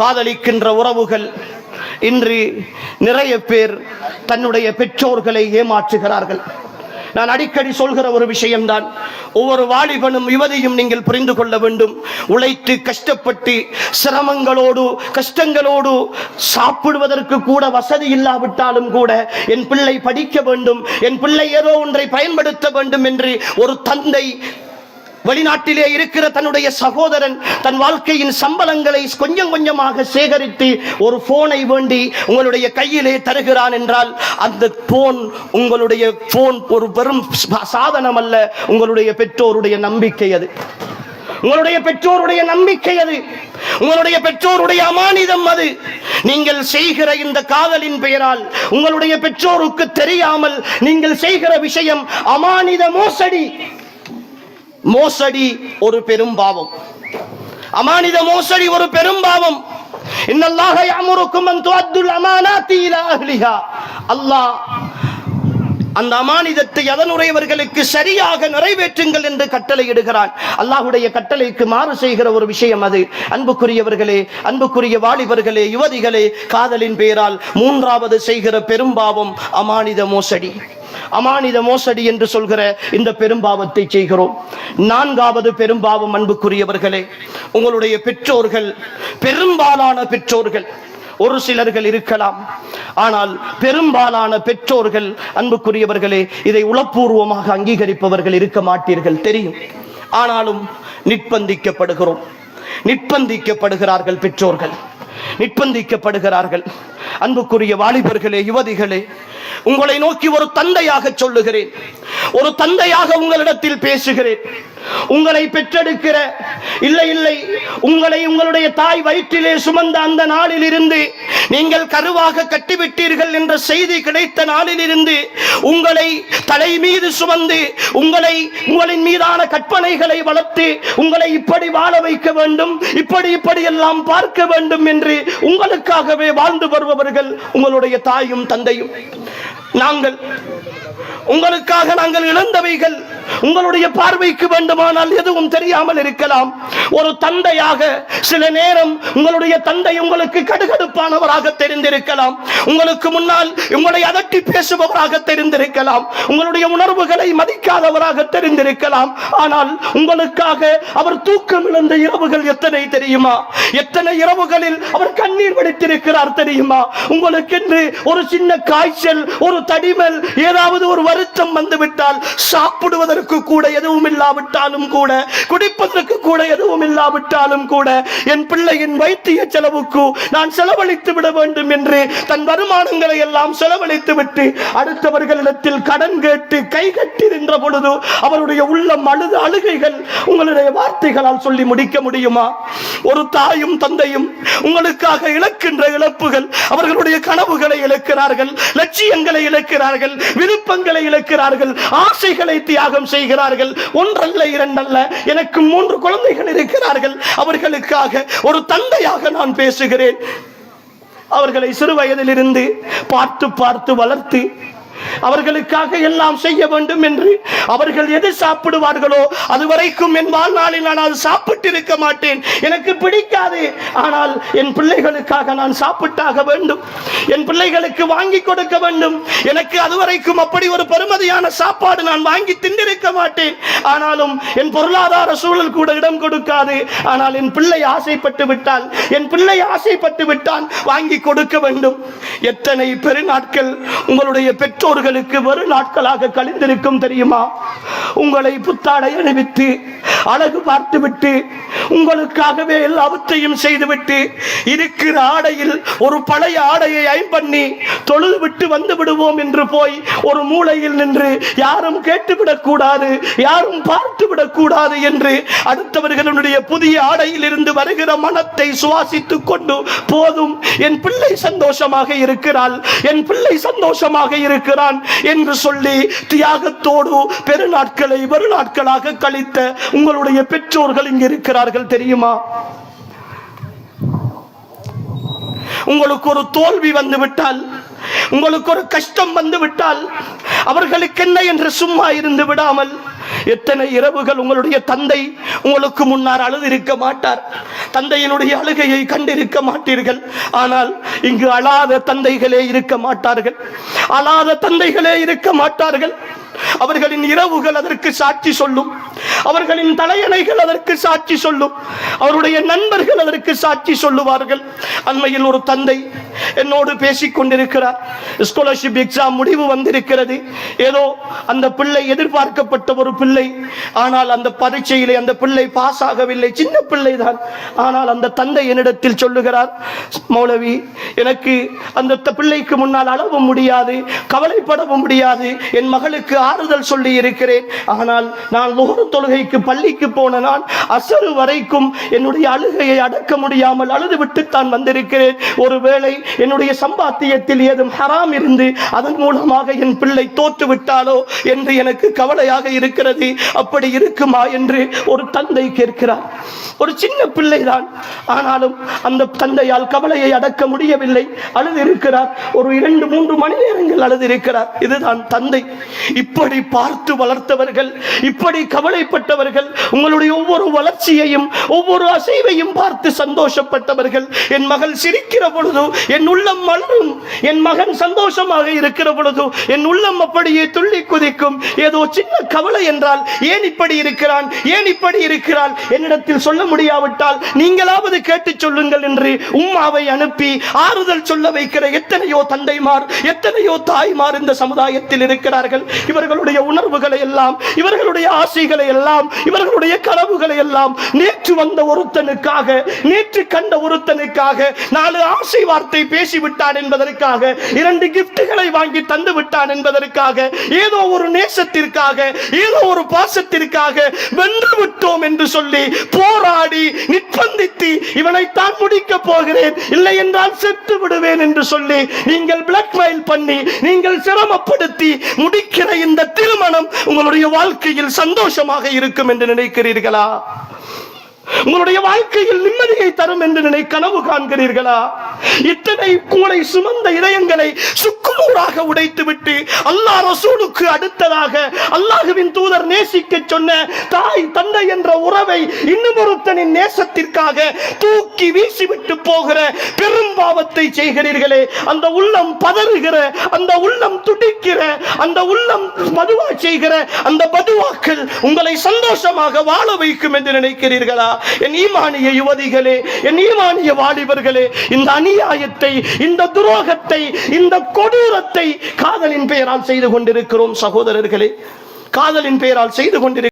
காதலிக்கின்ற உறவுகள் இன்று நிறைய பேர் தன்னுடைய பெற்றோர்களை ஏமாற்றுகிறார்கள். நான் அடிக்கடி சொல்கிற ஒரு விஷயம்தான் ஒவ்வொரு வாலிபனும் யுவதியும் நீங்கள் புரிந்து கொள்ள வேண்டும் உழைத்து கஷ்டப்பட்டு சிரமங்களோடு கஷ்டங்களோடு சாப்பிடுவதற்கு கூட வசதி இல்லாவிட்டாலும் கூட என் பிள்ளை படிக்க வேண்டும் என் பிள்ளை ஏதோ ஒன்றை பயன்படுத்த வேண்டும் என்று ஒரு தந்தை வெளிநாட்டிலே இருக்கிற தன்னுடைய சகோதரன் தன் வாழ்க்கையின் சம்பளங்களை கொஞ்சம் கொஞ்சமாக சேகரித்து ஒரு போனை வேண்டி உங்களுடைய கையிலே தருகிறான் என்றால் அந்த போன் உங்களுடைய போன் ஒரு பெரும் சாதனம் அல்ல உங்களுடைய பெற்றோருடைய நம்பிக்கை அது. உங்களுடைய பெற்றோருடைய நம்பிக்கை அது. உங்களுடைய பெற்றோருடைய அமானிதம் அது. நீங்கள் செய்கிற இந்த காதலின் பெயரால் உங்களுடைய பெற்றோருக்கு தெரியாமல் நீங்கள் செய்கிற விஷயம் அமானித மோசடி. மோசடி ஒரு பெரும் பாவம். அமானித மோசடி ஒரு பெரும் பாவம். இன்னல்லாஹ யாமுருக்கும் அன் துஅத்துல் அமானாத்தி இலா அஹ்லிஹா. அல்லாஹ் அந்த அமானிதத்தை அதனுடையவர்களுக்கு சரியாக நிறைவேற்றுங்கள் என்று கட்டளையிடுகிறான். அல்லாஹுடைய கட்டளைக்கு மாறு செய்கிற ஒரு விஷயம் அது. அன்புக்குரியவர்களே அன்புக்குரிய வாலிபர்களே யுவதிகளே காதலின் பெயரால் மூன்றாவது செய்கிற பெரும்பாவம் அமானித மோசடி. அமானித மோசடி என்று சொல்கிற இந்த பெரும்பாவத்தை செய்கிறோம். நான்காவது பெரும்பாவம் அன்புக்குரியவர்களே உங்களுடைய பெற்றோர்கள் பெரும்பாலான பெற்றோர்கள் ஒரு சிலர்கள் இருக்கலாம். ஆனால் பெரும்பாலான பெற்றோர்கள் அன்புக்குரியவர்களே இதை உளப்பூர்வமாக அங்கீகரிப்பவர்கள் இருக்க மாட்டீர்கள் தெரியும். ஆனாலும் நிர்பந்திக்கப்படுகிறோம். நிர்பந்திக்கப்படுகிறார்கள் பெற்றோர்கள். நிர்பந்திக்கப்படுகிறார்கள். அன்புக்குரிய வாலிபர்களே யுவதிகளே உங்களை நோக்கி ஒரு தந்தையாக சொல்லுகிறேன். ஒரு தந்தையாக உங்களிடத்தில் பேசுகிறேன். உங்களை பெற்றெடுக்கிற இல்லை இல்லை உங்களை உங்களுடைய தாய் வயிற்றிலே சுமந்த அந்த நாளில் இருந்து நீங்கள் கருவாக கட்டிவிட்டீர்கள் என்ற செய்தி கிடைத்த நாளில் இருந்து உங்களை தலை மீது சுமந்து உங்களை உங்களின் மீதான கற்பனைகளை வளர்த்து உங்களை இப்படி வாழ வைக்க வேண்டும் இப்படி இப்படி எல்லாம் பார்க்க வேண்டும் என்று உங்களுக்காகவே வாழ்ந்து வருபவர்கள் உங்களுடைய தாயும் தந்தையும். நாங்கள் உங்களுக்காக நாங்கள் இழந்தவைகள் உங்களுடைய பார்வைக்கு வேண்டுமானால் எதுவும் தெரியாமல் இருக்கலாம். ஒரு தந்தையாக சில நேரம் உங்களுடைய தந்தை உங்களுக்கு கடுகடுப்பானவராக தெரிந்திருக்கலாம். உங்களுக்கு முன்னால் உங்களை அதட்டி பேசுபவராக தெரிந்திருக்கலாம். உங்களுடைய உணர்வுகளை மதிக்காதவராக தெரிந்திருக்கலாம். ஆனால் உங்களுக்காக அவர் தூக்கம் இழந்த இரவுகள் எத்தனை தெரியுமா? எத்தனை இரவுகளில் அவர் கண்ணீர் வடித்திருக்கிறார் தெரியுமா? உங்களுக்கென்று ஒரு சின்ன காய்ச்சல் ஒரு தடிமல் ஏதாவது ஒரு வருத்தம் வந்துவிட்டால் சாப்பிடுவதற்கு கூட எதுவும் இல்லாவிட்டாலும் கூட குடிப்பதற்கு கூட எதுவும் இல்லாவிட்டாலும் கூட என் பிள்ளையின் வைத்திய செலவுக்கு நான் செலவழித்து விட வேண்டும் என்று தன் வருமானங்களை எல்லாம் செலவழித்து விட்டு அடுத்தவர்களிடத்தில் கடன் கேட்டு கை கட்டி நின்ற பொழுது அவருடைய உள்ளம் அழுது அழுகைகள் உங்களுடைய வார்த்தைகளால் சொல்லி முடிக்க முடியுமா? ஒரு தாயும் தந்தையும் உங்களுக்காக இழக்கின்ற இழப்புகள் அவர்களுடைய கனவுகளை இழக்கிறார்கள் லட்சியங்களை இழக்கிறார்கள் விருப்பங்களை இழக்கிறார்கள் ஆசைகளை தியாகம் செய்கிறார்கள். ஒன்றல்ல இரண்டல்ல எனக்கு மூன்று குழந்தைகள் இருக்கிறார்கள். அவர்களுக்காக ஒரு தந்தையாக நான் பேசுகிறேன். அவர்களை சிறு வயதிலிருந்து பார்த்து பார்த்து வளர்த்து அவர்களுக்காக எல்லாம் செய்ய வேண்டும் என்று அவர்கள் எது சாப்பிடுவார்களோ அதுவரைக்கும் என் வாழ்நாளில் நான் அது சாப்பிட்டு இருக்க மாட்டேன். எனக்கு பிடிக்காது. ஆனால் என் பிள்ளைகளுக்காக நான் சாப்பிட்டாக வேண்டும். என் பிள்ளைகளுக்கு வாங்கி கொடுக்க வேண்டும். எனக்கு அதுவரைக்கும் அப்படி ஒரு பெருமதியான சாப்பாடு நான் வாங்கி தின்றிருக்க மாட்டேன். ஆனாலும் என் பொருளாதார சூழல் கூட இடம் கொடுக்காது. ஆனால் என் பிள்ளை ஆசைப்பட்டு விட்டால் என் பிள்ளை ஆசைப்பட்டு விட்டான் வாங்கி கொடுக்க வேண்டும். எத்தனை பெருநாட்கள் உங்களுடைய பெற்றோர் பெற்றோர்களுக்கு வெறு நாட்களாக கழிந்திருக்கும் தெரியுமா? உங்களை புத்தாடை அணிவித்து அழகு பார்த்து விட்டு உங்களுக்காகவே எல்லாவற்றையும் செய்துவிட்டு இருக்கிற ஆடையில் ஒரு பழைய ஆடையை ஐம்பண்ணி தொழுது விட்டு வந்து விடுவோம் என்று போய் ஒரு மூளையில் நின்று யாரும் கேட்டுவிடக் கூடாது யாரும் பார்த்து விடக் கூடாது என்று அடுத்தவர்களுடைய புதிய ஆடையில் இருந்து வருகிற மனத்தை சுவாசித்துக் கொண்டு போதும். என் பிள்ளை சந்தோஷமாக இருக்கிறாள் என் பிள்ளை சந்தோஷமாக இருக்கிறார் இருக்கிறான் என்று சொல்லி தியாகத்தோடு பெருநாட்களை வருநாட்களாக கழித்த உங்களுடைய பெற்றோர்கள் இங்கு இருக்கிறார்கள் தெரியுமா? உங்களுக்கு ஒரு தோல்வி வந்து விட்டால் உங்களுக்கு ஒரு கஷ்டம் வந்து விட்டால் அவர்களுக்கு என்ன என்று சும்மா இருந்து விடாமல் எத்தனை இரவுகள் உங்களுடைய தந்தை உங்களுக்கு முன்னால் அழுது இருக்க மாட்டார்? தந்தையினுடைய அழுகையை கண்டிருக்க மாட்டீர்கள். ஆனால் இங்கு அழாத தந்தைகளே இருக்க மாட்டார்கள். அழாத தந்தைகளே இருக்க மாட்டார்கள். அவர்களின் இரவுகள் அதற்கு சாட்சி சொல்லும். அவர்களின் தலையணைகள் அதற்கு சாட்சி சொல்லும். அவருடைய நண்பர்கள் அதற்கு சாட்சி சொல்லுவார்கள். அண்மையில் ஒரு தந்தை என்னோடு பேசிக் கொண்டிருக்கிறார் ஸ்காலர்ஷிப் எக்ஸாம் முடிவு வந்திருக்கிறது. ஏதோ அந்த பிள்ளை எதிர்பார்க்கப்பட்ட ஒரு பிள்ளை. ஆனால் அந்த பரீட்சையிலே அந்த பிள்ளை பாஸ் ஆகவில்லை. சின்ன பிள்ளை தான் ஆனால் அந்த தந்தை என்னிடத்தில் சொல்லுகிறார் மௌலவி எனக்கு அந்த பிள்ளைக்கு முன்னால் அளவும் முடியாது கவலைப்படவும் முடியாது. என் மகளுக்கு ஆறுதல் சொல்லி இருக்கிறேன். ஆனால் நான் நுகர தொழுகைக்கு பள்ளிக்கு போன நான் அசரு வரைக்கும் என்னுடைய அழுகையை அடக்க முடியாமல் அழுது விட்டுத்தான் வந்திருக்கிறேன். ஒருவேளை என்னுடைய சம்பாத்தியத்தில் ஏதும் ஹராம் இருந்து அதன் மூலமாக என் பிள்ளை தோற்று விட்டாலோ என்று எனக்கு கவலையாக இருக்கிறது. அப்படி இருக்குமா என்று ஒரு தந்தை கேட்கிறார். ஒரு சின்ன பிள்ளைதான். ஆனாலும் அந்த தந்தையால் கவலையை அடக்க முடியவில்லை. அழுது இருக்கிறார் ஒரு இரண்டு மூன்று மணி நேரங்கள் அழுது இருக்கிறார் இதுதான் தந்தை. இப்படி பார்த்து வளர்த்தவர்கள் இப்படி கவலைப்பட்டவர்கள் உங்களுடைய ஒவ்வொரு வளர்ச்சியையும் ஒவ்வொரு அசைவையும் பார்த்து சந்தோஷப்பட்டவர்கள். என் மகள் சிரிக்கிற பொழுது என் என் உள்ளம் மலரும். என் மகன் சந்தோஷமாக இருக்கிற பொழுது என் உள்ளம் அப்படியே துள்ளி குதிக்கும். ஏதோ சின்ன கவலை என்றால் ஏன் இப்படி இருக்கிறான்? ஏன் இப்படி இருக்கிறாள்? என்னிடத்தில் சொல்ல முடியாவிட்டால் நீங்களாவது கேட்டு சொல்லுங்கள் என்று உம்மாவை அனுப்பி ஆறுதல் சொல்ல வைக்கிற எத்தனையோ தந்தைமார் எத்தனையோ தாய்மார் இந்த சமுதாயத்தில் இருக்கிறார்கள். இவர்களுடைய உணர்வுகளை எல்லாம் இவர்களுடைய ஆசைகளை எல்லாம் இவர்களுடைய கனவுகளை எல்லாம் நேற்று வந்த ஒருத்தனுக்காக நேற்று கண்ட ஒருத்தனுக்காக நாலு ஆசை வார்த்தை பேசிவிட்டான் என்பதற்காக இரண்டு கிஃப்ட்களை வாங்கி தந்து விட்டான் என்பதற்காக ஏதோ ஒரு நேசத்திற்காக ஏதோ ஒரு பாசத்திற்காக வென்று விட்டோம் என்று சொல்லி போராடி நிர்பந்தித்து இவனைத்தான் முடிக்க போகிறேன். இல்லை என்றால் செத்து விடுவேன் என்று சொல்லி நீங்கள் பிளாக்மெயில் பண்ணி நீங்கள் சிரமப்படுத்தி முடிக்கிற இந்த திருமணம் உங்களுடைய வாழ்க்கையில் சந்தோஷமாக இருக்கும் என்று நினைக்கிறீர்களா? உங்களுடைய வாழ்க்கையில் நிம்மதியை தரும் என்று நினை கனவு காண்கிறீர்களா? இத்தனை உங்களை சுமந்த இதயங்களை சுக்குநூறாக உடைத்து விட்டு அல்லாஹ் ரசூலுக்கு அடுத்ததாக அல்லாஹுவின் தூதர் நேசிக்க சொன்ன தாய் தந்தை என்ற உறவை இன்னும் ஒருத்தனின் நேசத்திற்காக தூக்கி வீசிவிட்டு போகிற பெரும் பாவத்தை செய்கிறீர்களே. அந்த உள்ளம் பதறுகிற அந்த உள்ளம் துடிக்கிற அந்த உள்ளம் மதுவா செய்கிற அந்த பதுவாக்கள் உங்களை சந்தோஷமாக வாழ வைக்கும் என்று நினைக்கிறீர்களா? என் ஈமானிய யுவதிகளே என் ஈமானிய வாலிபர்களே இந்த அநியாயத்தை இந்த துரோகத்தை இந்த கொடூரத்தை காதலின் பெயரால் செய்து கொண்டிருக்கிறோம் சகோதரர்களே. காதலின் பெயரால் செய்து கொண்டிருக்கிறோம்